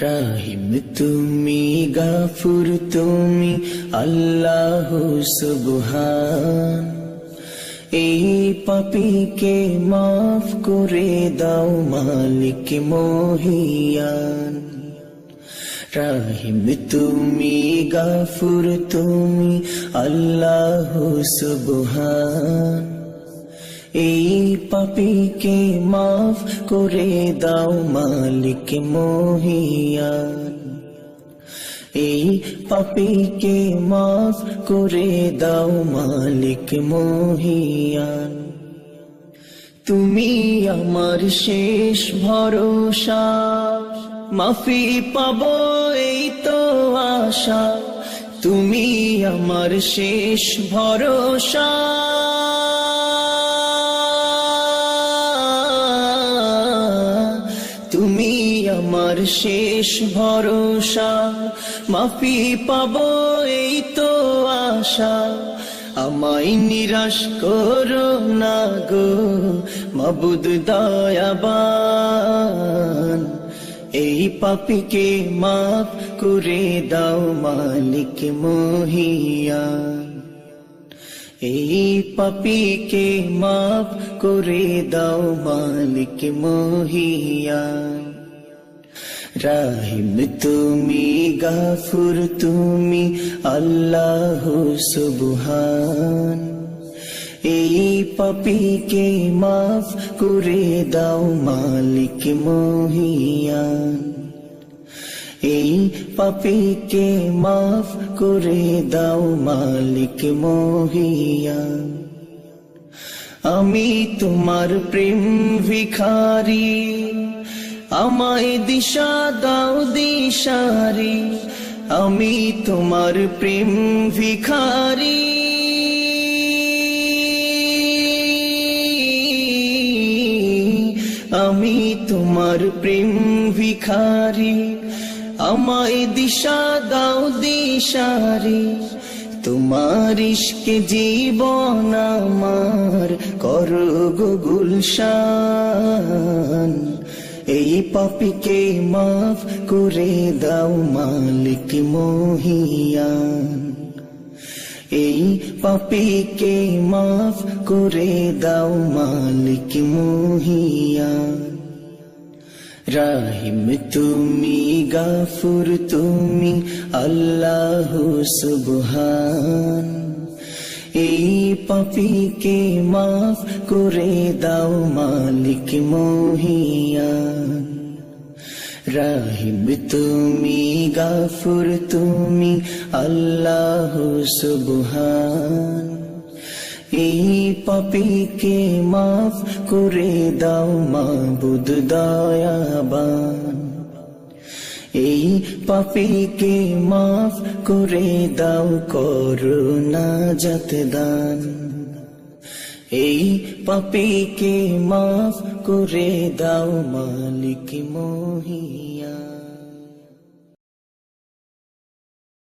রাহিম তুমি গাফুর তুমি আল্লাহ সুবহান এই পাপিকে মাফ করে দাও মালিক মহিয়ান রাহিম তুমি গাফুর তুমি আল্লাহ সুবহান এই পাপিকে মাফ করে দাও মালিক মহিয়ান এই পাপিকে মাফ করে দাও মালিক মহিয়ান তুমি আমার শেষ ভরসা, মাফি পাব এই তো আশা। তুমি আমার শেষ ভরসা। শেষ ভরসা। মাফি পাব এই তো আশা। আমায় নিরাশ করো না গো, মাবুদ দয়াবান। এই পাপিকে মাফ করে দাও মালিক মহিয়ান এই পাপিকে মাফ করে দাও মালিক মহিয়ান রাহিম তুমি গাফুর তুমি আল্লাহ সুবহান এই পাপিকে মাফ করে দাও মালিক মহিয়ান এই পাপিকে মাফ করে দাও মালিক মহিয়ান আমি তোমার প্রেম ভিখারি আমায় দিশা দাও দিশারি, আমি তোমার প্রেম ভিখারি। আমি তোমার প্রেম ভিখারি, আমায় দিশা দাও দিশারি, তোমার ইশকে জীবন আমার কর গো গুলশান। এই পাপিকে মাফ করে দাও মালিক মহিয়ান। এই পাপিকে মাফ করে দাও মালিক মহিয়ান। রাহিম তুমি, গাফুর তুমি, আল্লাহ সুবহান। এই পাপিকে মাফ করে দাও মালিক মহিয়ান রাহিম তুমি, গাফুর তুমি, আল্লাহ সুবহান। এই পাপিকে মাফ করে দাও মাবুদ দয়াবান। এই পাপিকে মাফ করে দাও করুণা যত দান এই পাপিকে মাফ করে দাও মালিক মহিয়া।